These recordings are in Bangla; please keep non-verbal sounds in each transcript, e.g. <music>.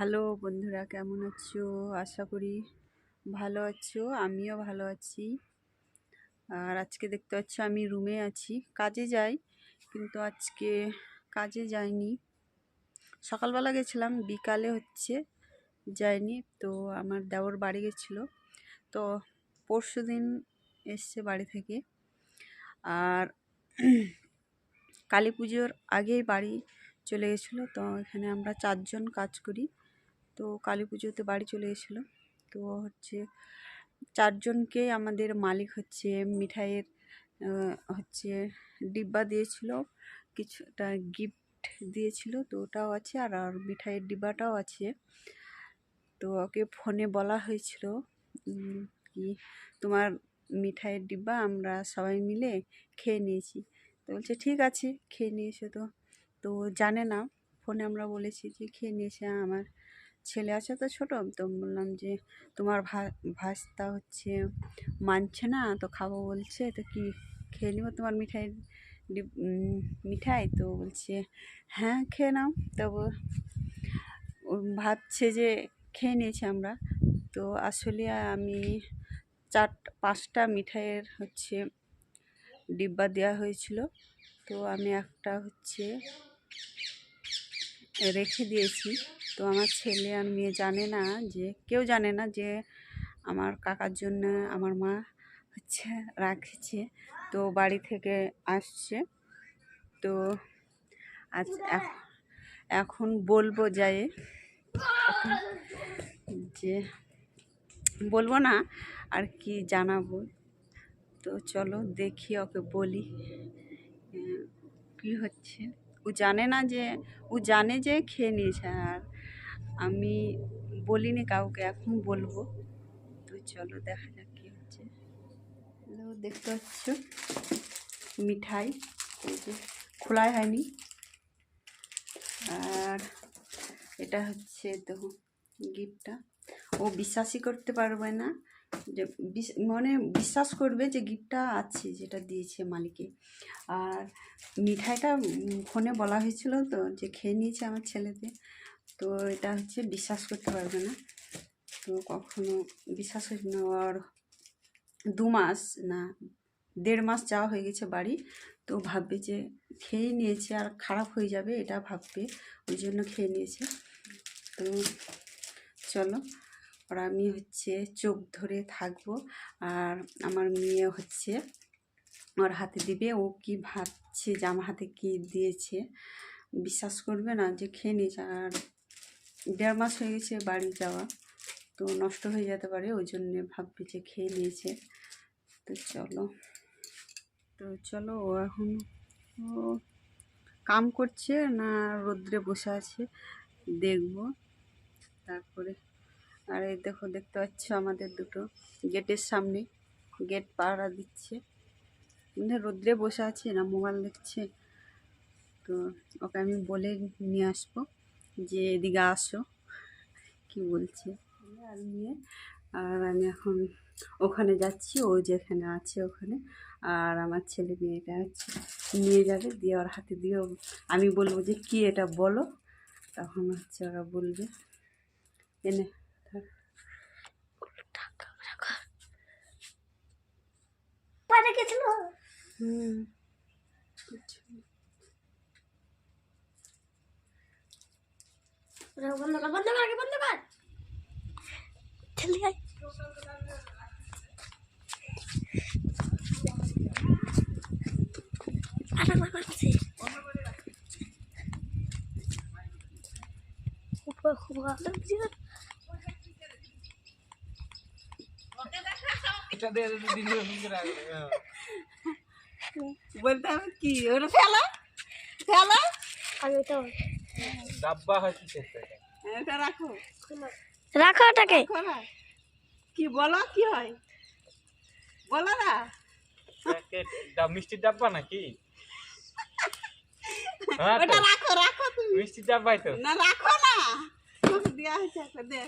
হ্যালো বন্ধুরা, কেমন আছো? আশা করি ভালো আছো, আমিও ভালো আছি। আর আজকে দেখতে পাচ্ছ আমি রুমে আছি, কাজে যাই, কিন্তু আজকে কাজে যাইনি। সকালবেলা গেছিলাম, বিকালে হচ্ছে যাইনি, তো আমার দেওর বাড়ি গেছিল। তো পরশু দিন এসছে বাড়ি থেকে। আর কালী পুজোর আগেই বাড়ি চলে গেছিল, তো এখানে আমরা চারজন কাজ করি। তো কালী পুজোতে বাড়ি চলে গেছিল তো হচ্ছে চারজনকে আমাদের মালিক হচ্ছে মিঠাইয়ের হচ্ছে ডিব্বা দিয়েছিল, কিছুটা গিফট দিয়েছিল তো ওটাও আছে আর আর মিঠাইয়ের ডিব্বাটাও আছে। তো ওকে ফোনে বলা হয়েছিল কি তোমার মিঠাইয়ের ডিব্বা আমরা সবাই মিলে খেয়ে নিয়েছি। তো বলছে, ঠিক আছে, খেয়ে নিয়েছো তো। তো জানে না, ফোনে আমরা বলেছি যে, খেয়ে নিয়েছে আমার ছেলে আছে তো ছোটো, তো বললাম যে তোমার ভা, ভাস্তা হচ্ছে মানছে না, তো খাব বলছে, তো কি খেয়ে নিবো তোমার মিঠাই মিঠাই? তো বলছে হ্যাঁ খেয়ে নাও। তবু ভাবছে যে খেয়ে নিয়েছি আমরা। তো আসলে আমি চার পাঁচটা মিঠাইয়ের হচ্ছে ডিব্বা দেওয়া হয়েছিল। তো আমি একটা হচ্ছে রেখে দিয়েছি। তো আমার ছেলে আর মেয়ে জানে না যে, কেউ জানে না যে আমার কাকার জন্য আমার মা হচ্ছে রাখছে। তো বাড়ি থেকে আসছে। তো আজ এখ- এখন বলব যাই যে বলব না, আর কি জানাব। তো চলো দেখি ওকে বলি, কি হচ্ছে। ও জানে না যে, ও জানে যে খেয়ে নিয়েছে আর আমি বলিনি কাউকে, এখন বলব। তো চলো দেখা যাক কি হচ্ছে। দেখতে পাচ্ছ? মিঠাই খোলাই হয়নি। আর এটা হচ্ছে তো গিফটটা। ও বিশ্বাসই করতে পারবে না যে মনে বিশ্বাস করবে যে গিফটটা আছে যেটা দিয়েছে মালিকে। আর মিঠাইটা ফোনে বলা হয়েছিল তো, যে খেয়ে নিয়েছে আমার ছেলেতে তো এটা হচ্ছে বিশ্বাস করতে পারবে না। তো কখনো বিশ্বাস হচ্ছে না আর দু মাস না, দেড় মাস যাওয়া হয়ে গেছে বাড়ি, তো ভাববে যে খেয়ে নিয়েছে আর খারাপ হয়ে যাবে এটা ভাববে, ওই জন্য খেয়ে নিয়েছে। তো চলো, আর আমি হচ্ছে চোখ ধরে থাকব, আর আমার মেয়ে হচ্ছে ওর হাতে দিবে, ও কি ভাবছে যে আমার হাতে কি দিয়েছে, বিশ্বাস করবে না যে খেয়ে নিয়েছে, আর দেড় মাস হয়ে গেছে বাড়ি যাওয়া। তো নষ্ট হয়ে যেতে পারে, ওই জন্যে ভাববে যে খেয়ে নিয়েছে। তো চলো। তো চলো, ও এখন, ও কাম করছে না রোদ্রে বসে আছে, দেখব। তারপরে, আর এই দেখো, দেখতে পাচ্ছ আমাদের দুটো। গেটের সামনে, গেট পাহারা দিচ্ছে। মানে রোদ্রে বসে আছে, না মোবাইল দেখছে। তো ওকে আমি বলে নিয়ে আসব। যে এদিকে আসো কি বলছে? আর নিয়ে আর আমি এখন ওখানে যাচ্ছি ও যেখানে আছে ওখানে আর আমার ছেলে মেয়েটা হচ্ছে নিয়ে যাবে দিয়ে ওর হাতে দিয়ে আমি বলব যে কি এটা বলো? তখন হচ্ছে ওরা বলবে এনে হুম বন্ধ কর বন্ধ কর আগে বন্ধ কর। জলদি আয়। আরে বাবা আছে। খুব ভালো লাগছে। বলতে হবে কি ওটা ফেলা ফেলা। আমি তো ডাব্বা হচ্ছে সেটা এটা। রাখো। রাখো ওটাকে। কি বলো কি হয়? বলো না। ডাব মিষ্টির ডাব্বা নাকি? <laughs> হ্যাঁ তো, ওটা রাখো রাখো তুমি। মিষ্টির ডাব্বাই তো। না রাখো না। তোকে দেওয়া হয়েছে একটা দে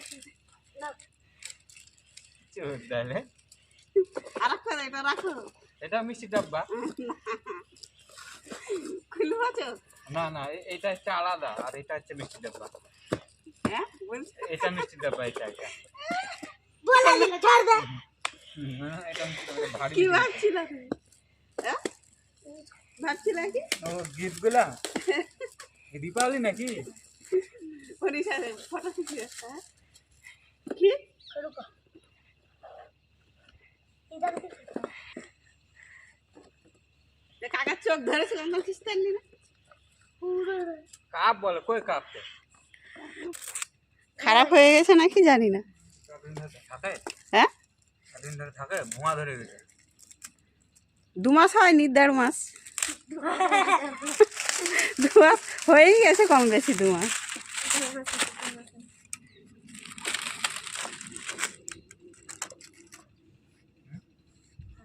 চোর তাহলে আর একটা দে, এটা রাখো। এটা মিষ্টির ডাব্বা। <laughs> খুলবো চোখ না না এটা হচ্ছে আলাদা আর এটা হচ্ছে মিষ্টি ডাব্বা। এটা মিষ্টি ডাব্বা এটা এটা। কি ভাবছিল দীপাবলি নাকি? ফটো কি? কাকার চোখ ধরেছিলাম না না কাপ বলে কই কাপ খারাপ হয়ে গেছে নাকি জানি না। দুমাস হয় থাকে? হ্যাঁ? ধরে ধরে গেছে। দু মাস হয়নি দেড় মাস। দু মাস হয়েই গেছে কম বেশি দু মাস।